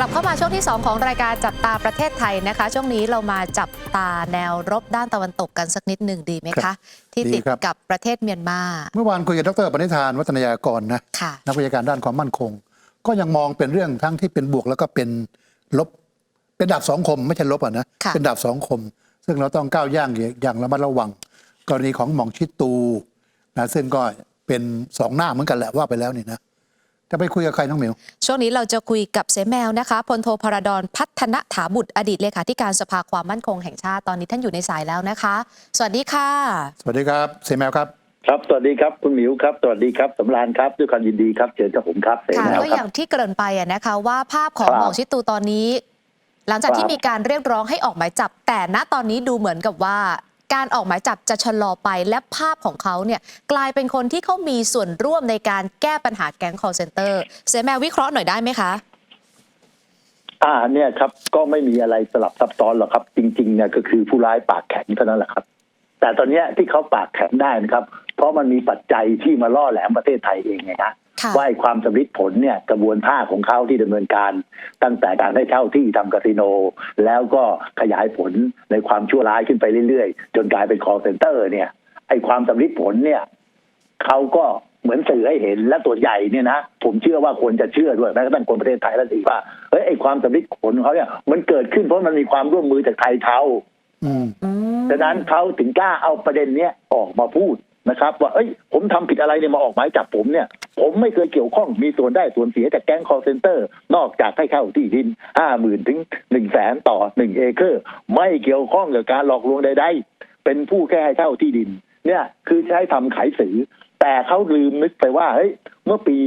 กลับเข้ามาช่วงที่ 2 ของรายการจับตาประเทศไทยนะคะ ช่วงนี้เรามาจับตาแนวรบด้านตะวันตกกันสักนิดหนึ่งดีไหมครัคะบที่ติดดีครับ กับประเทศเมียนมา เมื่อวานคุยกับดรปณิธานวัฒนยากรนะค่ะ นักวิชาการด้านความมั่นคง ก็ยังมองเป็นเรื่องทั้งที่เป็นบวกแล้วก็เป็นลบ เป็นดาบสองคม ไม่ใช่ลบอะนะค่ะ เป็นดาบสองคม ซึ่งเราต้องก้าวย่างอย่างระมัดระวัง กรณีของหม่องชิดตูนะซึ่งก็เป็นสองหน้าเหมือนกันแหละว่าไปแล้วนี่นะ จะไปคุยกับใครน้องหมิว ช่วงนี้เราจะคุยกับเสแมวนะคะพลโทพระดอนพัฒนถาบุตรอดีตเลขาธิการสภาความมั่นคงแห่งชาติตอนนี้ท่านอยู่ในสายแล้วนะคะ สวัสดีค่ะ สวัสดีครับเซแมวครับ ครับสวัสดีครับคุณหมิวครับสวัสดีครับสำราญครับด้วยความยินดีครับเชิญกับผมครับเสค่ะนาก็คอรับ ย่างที่เกริ่นไปอะนะคะ ว่าภาพของครับหมองชิตูตอนนี้ หลังจากที่ครับ มีการเรียกร้องให้ออกหมายจับ แต่ณตอนนี้ดูเหมือนกับว่า การออกหมายจับจะชะลอไปและภาพของเขาเนี่ยกลายเป็นคนที่เขามีส่วนร่วมในการแก้ปัญหาแก๊ง call center เสแมววิเคราะห์หน่อยได้ไหมคะอ่าเนี่ยครับก็ไม่มีอะไรสลับซับซ้อนหรอกครับ จริงๆเนี่ยก็คือผู้ร้ายปากแข็งเท่านั้นแหละครับ แต่ตอนเนี้ยที่เขาปากแข็งได้นะครับ เพราะมันมีปัจจัยที่มาล่อแหลมประเทศไทยเองไงฮะค่ะ ว่าไอ้ความสำลิดผลเนี่ยกระบวนท่าของเขาที่ดำเนินการ ตั้งแต่การให้เช่าที่ทำคาสิโน แล้วก็ขยายผลในความชั่วร้ายขึ้นไปเรื่อยๆ จนกลายเป็น call center เนี่ยไอ้ความสำลิดผลเนี่ยเขาก็เหมือนสื่อให้เห็นและตัวใหญ่เนี่ยนะผมเชื่อว่าคนจะเชื่อด้วยแม้กระทั่งคนประเทศไทยแล้วสิว่าเฮ้ยไอ้ความสำลิดผลของเขาเนี่ยมันเกิดขึ้นเพราะมันมีความร่วมมือจากไทยเทาอืมอืมดังนั้นเขาถึงกล้าเอาประเด็นเนี้ยออกมาพูด นะครับ ว่าเอ้ย ผมทำผิดอะไรเนี่ยมาออกหมายจับผมเนี่ย ผมไม่เคยเกี่ยวข้องมีส่วนได้ส่วนเสียจากแก๊ง call center นอกจากให้เข้าที่ดินห้าหมื่นถึงหนึ่งแสนต่อหนึ่งเอเคอร์ ไม่เกี่ยวข้องกับการหลอกลวงใด ๆ เป็นผู้แค่ให้เช่าที่ดิน เนี่ยคือใช้ทำขายสื่อแต่เขาลืมนึกไปว่าเฮ้ยเมื่อปี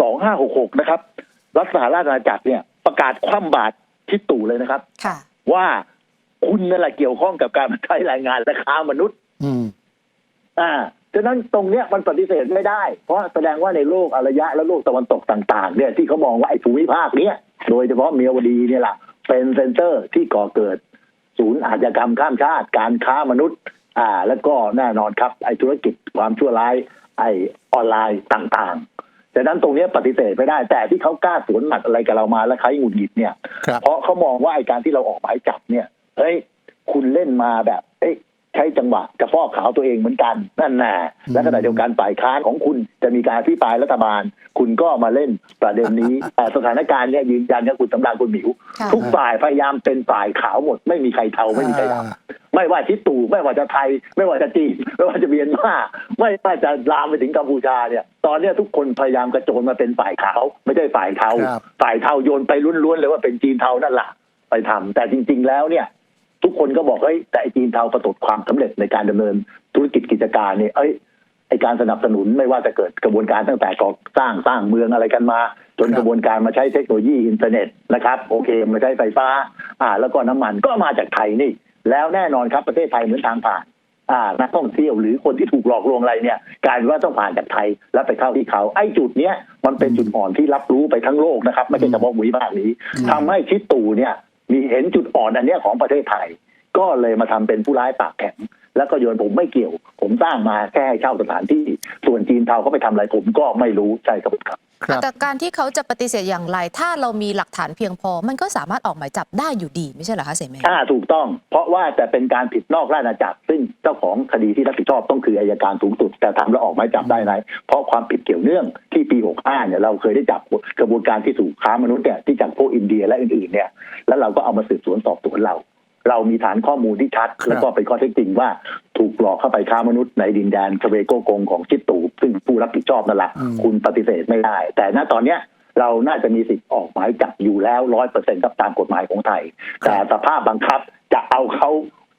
สองห้าหกหกนะครับ รัฐสหราชอาณาจักรเนี่ยประกาศคว่ำบาตรทิศตู่เลยนะครับค่ะว่าคุณนั่นแหละเกี่ยวข้องกับการใช้แรงงานและค้ามนุษย์ อืมอ่าฉะนั้นตรงเนี้ยมันปฏิเสธไม่ได้ เพราะแสดงว่าในโลกอารยะและโลกตะวันตกต่างๆ เนี่ยที่เขามองว่าไอ้ภูมิภาคเนี้ยโดยเฉพาะเมียวดีเนี่ยแหละเป็นเซ็นเตอร์ที่ก่อเกิด ศูนย์อาชญากรรมข้ามชาติ การค้ามนุษย์ อ่า แล้วก็แน่นอนครับ ไอ้ธุรกิจความชั่วร้าย ไอ้ออนไลน์ต่างๆฉะนั้นตรงเนี้ยปฏิเสธไม่ได้ แต่ที่เขากล้าสวนหมัดอะไรกับเรามาแล้วใครหงุดหงิดเนี่ยครับเพราะเขามองว่าไอ้การที่เราออกหมายจับเนี่ยเฮ้ยคุณเล่นมาแบบเอ้ย ใช้จังหวะจะฟอกขาวตัวเองเหมือนกันนั่นแน่อืมและขณะเดียวกันฝ่ายค้านของคุณจะมีการอภิปรายรัฐบาล คุณก็มาเล่นประเด็นนี้แต่สถานการณ์เนี่ยยืนยันกับคุณสำราญคุณหมิวค่ะทุกฝ่ายพยายามเป็นฝ่ายขาวหมด ไม่มีใครเทาไม่มีใครดำไม่ว่าทิศตู่ไม่ว่าจะไทย ไม่ว่าจะจีนไม่ว่าจะเมียนมาไม่ว่าจะลามไปถึงกัมพูชาเนี่ย ตอนเนี้ยทุกคนพยายามกระโจนมาเป็นฝ่ายขาวไม่ใช่ฝ่ายเทาครับฝ่ายเทาโยนไปล้วนๆเลยว่าเป็นจีนเทานั่นแหละไปทำแต่จริง ๆ แล้วเนี่ย ทุกคนก็บอกเฮ้ยแต่ไอ้จีนเทาประสบความสำเร็จในการดำเนินธุรกิจกิจการเนี่ยเอ้ยไอการสนับสนุนไม่ว่าจะเกิดกระบวนการตั้งแต่ก่อสร้างสร้างเมืองอะไรกันมา จนครับกระบวนการมาใช้เทคโนโลยีอินเทอร์เน็ตนะครับโอเคมาใช้ไฟฟ้า อ่า แล้วก็น้ำมันก็มาจากไทยนี่ แล้วแน่นอนครับประเทศไทยเหมือนทางผ่านอ่านักท่องเที่ยวหรือคนที่ถูกหลอกลวงอะไรเนี่ยกลายเป็นว่าต้องผ่านจากไทยแล้วไปเข้าที่เขาไอ้จุดเนี้ยมันเป็นจุดอ่อนที่รับรู้ไปทั้งโลกนะครับ ไม่ใช่เฉพาะภูมิภาคนี้อืมทำให้ชิดตู่เนี่ย มีเห็นจุดอ่อนอันนี้ของประเทศไทย ก็เลยมาทำเป็นผู้ร้ายปากแข็ง แล้วก็โยนผมไม่เกี่ยว ผมสร้างมาแค่ให้เช่าสถานที่ ส่วนจีนเทาเขาไปทำอะไรผมก็ไม่รู้ใช่ครับครับครับ แต่การที่เขาจะปฏิเสธอย่างไร ถ้าเรามีหลักฐานเพียงพอ มันก็สามารถออกหมายจับได้อยู่ดีไม่ใช่เหรอคะเสแมวอ่าถูกต้อง เพราะว่าแต่เป็นการผิดนอกราชอาณาจักรซึ่งเจ้าของคดีที่รับผิดชอบต้องคืออายการสูงสุด แต่ทำแล้วออกหมายจับได้ไหมเพราะความผิดเกี่ยวเนื่องที่ปี 65 เนี่ยเราเคยได้จับกระบวนการที่ถูกค้ามนุษย์เนี่ยที่จากพวกอินเดียและอื่นๆเนี่ยแล้วเราก็เอามาสืบสวนสอบสวนเรา เรามีฐานข้อมูลที่ชัดครับแล้วก็เป็นข้อเท็จจริงว่า ถูกหลอกเข้าไปค้ามนุษย์ในดินแดนชเวโกกงของชิดตูซึ่งผู้รับผิดชอบนั่นแหละอืมคุณปฏิเสธไม่ได้ แต่ณตอนเนี้ยเราน่าจะมีสิทธิ์ออกหมายจับอยู่แล้วร้อยเปอร์เซ็นต์กับตามกฎหมายของไทย แต่สภาพบังคับจะเอาเขา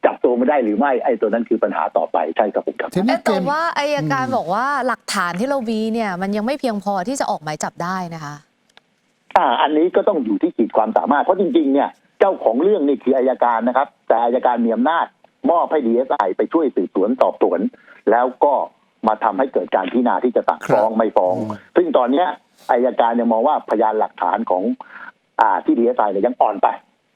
จับตัวไม่ได้หรือไม่ไอ้ตัวนั้นคือปัญหาต่อไปใช่ครับผมครับทีนี้เอ๊ะเกแต่มว่าอายการอืมบอกว่าหลักฐานที่เรามีเนี่ยมันยังไม่เพียงพอที่จะออกหมายจับได้นะคะอ่าอันนี้ก็ต้องอยู่ที่ขีดความสามารถเพราะจริงๆเนี่ยเจ้าของเรื่องนี่คืออายการนะครับ แต่อายการมีอำนาจ มอบให้ดีเอสไอไปช่วยสืบสวนสอบสวน แล้วก็มาทำให้เกิดการพิจารณาที่จะสั่งฟ้องครับไม่ฟ้องอืมซึ่งตอนเนี้ยอายการยังมองว่าพยานหลักฐานของ อ่าที่ดีเอสไอเนี่ยยังอ่อนไป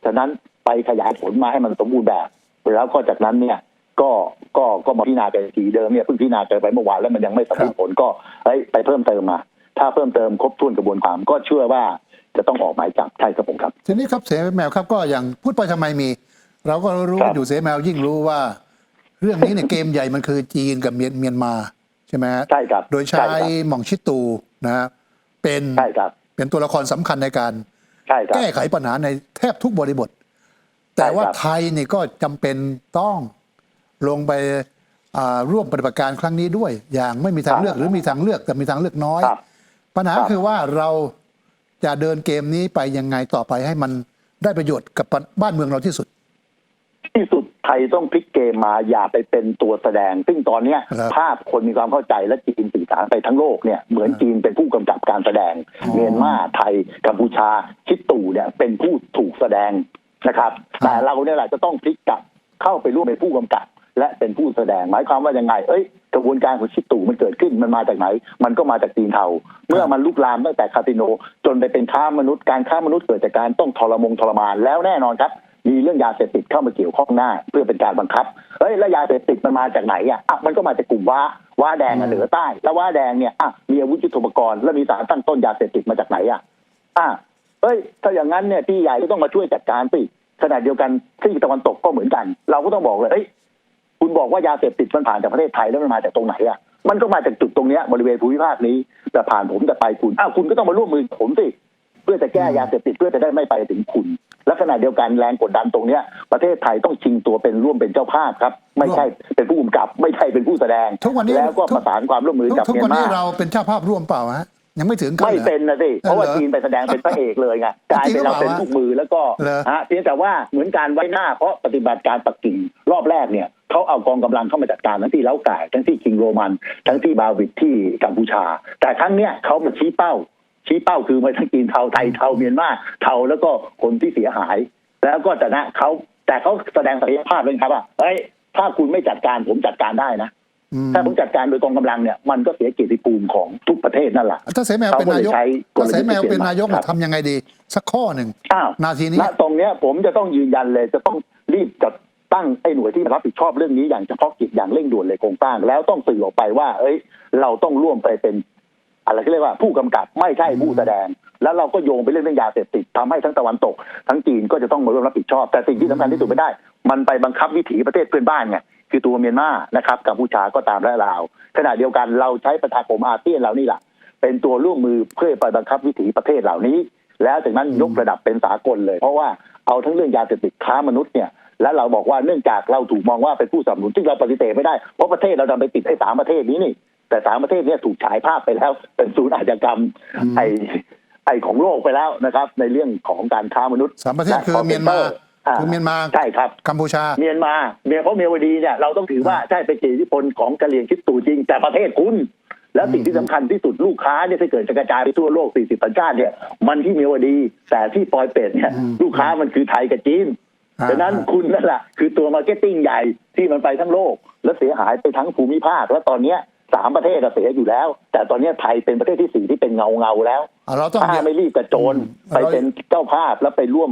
ฉะนั้นไปขยายผลมาให้มันสมบูรณ์แบบ แล้วก็จากนั้นเนี่ยก็ก็ก็มาพิจารณาไปทีเดิมเนี่ยเพิ่งพิจารณาไปเมื่อวานแล้วมันยังไม่สมบูรณ์ผลก็เฮ้ยไปเพิ่มเติมมา ถ้าเพิ่มเติมครบถ้วนกระบวนความก็เชื่อว่าจะต้องออกหมายจับใช่ครับผมครับ ทีนี้ครับเสแมวครับก็อย่างพูดไปทำไมมี เราก็รู้ครับอยู่เสแมวยิ่งรู้ว่า เรื่องนี้เนี่ยเกมใหญ่มันคือจีนกับเมียนเมียนมาใช่ไหมฮะใช่ครับ โดยใช่ใช้ครับหม่องชิตูนะฮะเป็นใช่ครับ เป็นตัวละครสำคัญในการใช่ครับแก้ไขปัญหาในแทบทุกบริบท แต่ว่าใช่ครับไทยนี่ก็จำเป็นต้องลงไปอ่าร่วมปฏิบัติการครั้งนี้ด้วย อย่างไม่มีทางเลือกหรือมีทางเลือกแต่มีทางเลือกน้อยครับปัญหาครับคือว่าเราจะเดินเกมนี้ไปยังไงต่อไปให้มันได้ประโยชน์กับบ้านเมืองเราที่สุด ที่สุดไทยต้องพลิกเกมมาอย่าไปเป็นตัวแสดง ซึ่งตอนเนี้ยครับภาพคนมีความเข้าใจและจีนสื่อสารไปทั้งโลกเนี่ยเหมือนจีนเป็นผู้กำกับการแสดง อ๋อเมียนมาไทยกัมพูชาชิดตู่เนี่ยเป็นผู้ถูกแสดงนะครับ แต่เราเนี่ยแหละจะต้องพลิกกลับเข้าไปร่วมเป็นผู้กำกับ และเป็นผู้แสดงหมายความว่ายังไง เอ้ยกระบวนการของชิดตู่มันเกิดขึ้นมันมาจากไหน มันก็มาจากจีนเทาเมื่อมันลุกลามตั้งแต่คาสิโน จนไปเป็นค้ามนุษย์การค้ามนุษย์เกิดจากการต้องทรมงทรมานแล้วแน่นอนครับ มีเรื่องยาเสพติดเข้ามาเกี่ยวข้องหน้า เพื่อเป็นการบังคับเฮ้ยแล้วยาเสพติดมันมาจากไหนอะอะมันก็มาจากกลุ่มว้าว้าแดงอะเหนือใต้ แล้วว้าแดงเนี่ยอะมีอาวุธยุทโธปกรณ์แล้วมีสารตั้งต้นยาเสพติดมาจากไหนอะอะเฮ้ยถ้าอย่างนั้นเนี่ยที่ใหญ่ก็ต้องมาช่วยจัดการสิขณะเดียวกันที่ตะวันตกก็เหมือนกัน เราก็ต้องบอกเลยเฮ้ยคุณบอกว่ายาเสพติดมันผ่านจากประเทศไทยแล้วมันมาจากตรงไหนอะมันก็มาจากจุดตรงเนี้ยบริเวณภูมิภาคนี้แต่ผ่านผมแต่ไปคุณอ้าวคุณก็ต้องมาร่วมมือกับผมสิเพื่อจะแก้ยาเสพติดเพื่อจะได้ไม่ไปถึงคุณและขณะเดียวกันแรงกดดันตรงเนี้ยประเทศไทยต้องชิงตัวเป็นร่วมเป็นเจ้าภาพครับ ไม่ใช่เป็นผู้กำกับ ไม่ใช่เป็นผู้แสดง ทุกวันนี้แล้วก็ทุกประสานความร่วมมือทุกกับทุกเมียวันนมานี้เราเป็นเจ้าภาพร่วมเปล่าฮะยังไม่ถึงกันไม่หรอเป็นนะสิเพราะว่าเหรอจีนไปแสดงเป็นพระเอกเลยไงกลายเป็นเราเป็นลูกมือแล้วก็เหรอฮะเพียงแต่ว่าเหมือนการไว้หน้าเพราะปฏิบัติการปักกิ่งรอบแรกเนี่ยเขาเอากองกำลังเข้ามาจัดการทั้งที่เล้าก่ายทั้งที่คิงโรมัน ทั้งที่บาวิดที่กัมพูชา แต่ครั้งเนี้ยเขามาชี้เป้า ชี้เป้าคือมาทั้งจีนเทาไทยเทาเมียนมาเทาแล้วก็คนที่เสียหาย แล้วก็ชนะเขาแต่เขาแสดงศักยภาพเลยครับว่าเฮ้ยถ้าคุณไม่จัดการผมจัดการได้นะอืมถ้าผมจัดการโดยกองกำลังเนี่ยมันก็เสียเกียรติภูมิของทุกประเทศนั่นแหละถ้าเสแมวเป็นนายกเขาก็เลยใช้กลยุทธ์ถ้าเสแมวเป็นนายกครับทำยังไงดี สักข้อหนึ่งอ้าวนาทีนี้ณตรงเนี้ยผมจะต้องยืนยันเลยจะต้องรีบจัดตั้งไอ้หน่วยที่รับผิดชอบเรื่องนี้อย่างเฉพาะกิจอย่างเร่งด่วนเลยโครงสร้าง แล้วต้องสื่อออกไปว่า เอ้ย เราต้องร่วมไปเป็น อะไรที่เรียกว่าผู้กำกับไม่ใช่ผู้แสดง แล้วเราก็โยงไปเรื่องเรื่องยาเสพติดทำให้ทั้งตะวันตก ทั้งจีนก็จะต้องมาร่วมรับผิดชอบ แต่สิ่งที่สำคัญที่สุดไม่ได้ มันไปบังคับวิถีประเทศเพื่อนบ้านไงคือตัวเมียนมานะครับกัมพูชาก็ตามและลาวขณะเดียวกันเราใช้ประชาคมอาเซียนเรานี่แหละเป็นตัวร่วมมือเพื่อไปบังคับวิถีประเทศเหล่านี้ แล้วจากนั้นยกระดับเป็นสากลเลย เพราะว่าเอาทั้งเรื่องยาเสพติดค้ามนุษย์เนี่ยและเราบอกว่าเนื่องจากเราถูกมองว่าเป็นผู้สนับสนุนซึ่งเราปฏิเสธไม่ได้เพราะประเทศเราดันไปติดไอ้สามประเทศนี้นี่ แต่สามประเทศเนี้ถูกฉายภาพไปแล้ว เป็นศูนย์อาชญากรรมอืมไอ้ไอ้ของโลกไปแล้วนะครับ ในเรื่องของการค้ามนุษย์สามประเทศและคือ call เมียนมา center อ่คือเมียนมาใช่ครับกัมพูชา เมียนมาเมียเพราะเมียวดีเนี่ยเราต้องถือว่าใช่เป็นอิทธิพลของกะเหรี่ยงคิดตูจริง แต่ประเทศคุณ แล้วสิ่งที่สำคัญที่สุดลูกค้าเนี่ยถ้าเกิดจะกระจายไปทั่วโลก 40สัญชาติเนี่ย มันที่เมียวดี แต่ที่ปอยเป็ดเนี่ยอืมลูกค้ามันคือไทยกับจีนอ่าดังนั้นคุณนั่นแหละคือตัวมาร์เก็ตติ้งใหญ่ที่มันไปทั้งโลก และเสียหายไปทั้งภูมิภาค แล้วตอนเนี้ย สามประเทศอะเสียอยู่แล้ว แต่ตอนเนี้ยไทยเป็นประเทศที่สี่ที่เป็นเงาเงาๆแล้วอะเราต้องถ้าไม่รีบกระโจนอืมไปเป็นเจ้าภาพแล้วไปร่วม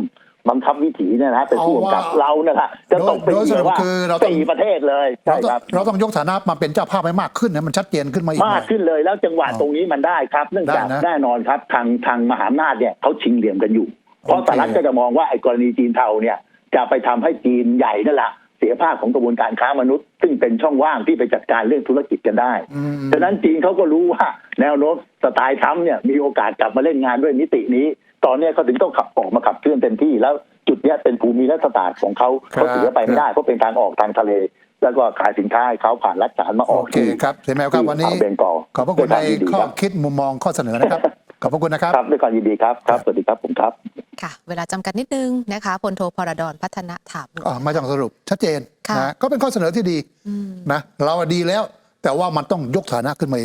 บังคับวิถีเนี่ยนะฮะเป็นผู้กำกับเอาว่าเราเนี่ยค่ะจะตกเป็นโดยเหสยื่รุอปว่าคือเราต้องสี่ประเทศเลยใช่เราต้อคงรับเราต้องยกฐานะมาเป็นเจ้าภาพให้มากขึ้นนะมันชัดเจนขึ้นมาอีกหน่มาอกยขึ้นเลยแล้วจังหวะอ๋อตรงนี้มันได้ครับ เนื่องจากได้นะแน่นอนครับ ทางทางมหาอำนาจเนี่ยเขาชิงเหลี่ยมกันอยู่ เพราะโอเคสหรัฐก็จะมองว่าไอ้กรณีจีนเทาเนี่ยจะไปทำให้จีนใหญ่นั่นแหละ เสียภาพของกระบวนการค้ามนุษย์ ซึ่งเป็นช่องว่างที่ไปจัดการเรื่องธุรกิจกันได้อืมฉะนั้นจีนเขาก็รู้ว่าแนวโน้มสไตล์ทรัมป์เนี่ยมีโอกาสกลับมาเล่นงานด้วยมิตินี้ ตอนเนี้ยเขาถึงต้องขับออกมาขับเคลื่อนเต็มที่แล้วจุดเนี้ยเป็นภูมิรัฐศาสตร์ของเขาครับเขาเสียไปไม่ได้เพราะเป็นทางออกทางทะเล แล้วก็ขายสินค้าให้เขาผ่านรัฐสารมาอโออกเคครับเสแมวครับวันนี้ที่อ่าวเบงกอลขอบพระคุณด้ในวยิดีข้อรับคิดมุมมองข้อเสนอนะครับขอบพระคุณนะครับครับด้วยความยินดีครับครับสวัสดีครับผมครับ ค่ะ เวลาจำกัดนิดนึงนะคะพลโทพรดรพัฒนาถาบุตร อ่ามาจากสรุปชัดเจนค่ะนะก็เป็นข้อเสนอที่ดีอืม นะเราอะดีแล้ว แต่ว่ามันต้องยกฐานะขึ้นมา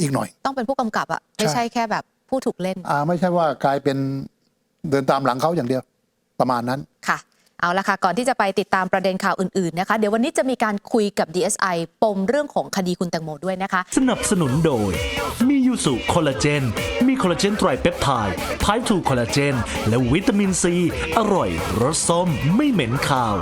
อีกหน่อย ต้องเป็นผู้กำกับอะไม่ใช่แค่แบบผู้ถูกเล่น อ่าไม่ใช่ว่ากลายเป็นเดินตามหลังเขาอย่างเดียวประมาณนั้น ค่ะ เอาละค่ะ ก่อนที่จะไปติดตามประเด็นข่าวอื่น ๆ นะคะ เดี๋ยววันนี้จะมีการคุยกับ DSI ปมเรื่องของคดีคุณแตงโมด้วยนะคะ สนับสนุนโดย มี ยูสุคอลลาเจน มีคอลลาเจนไตรเปปไทด์ไพร์ทูคอลลาเจน และวิตามินซี อร่อยรสส้มไม่เหม็นคาว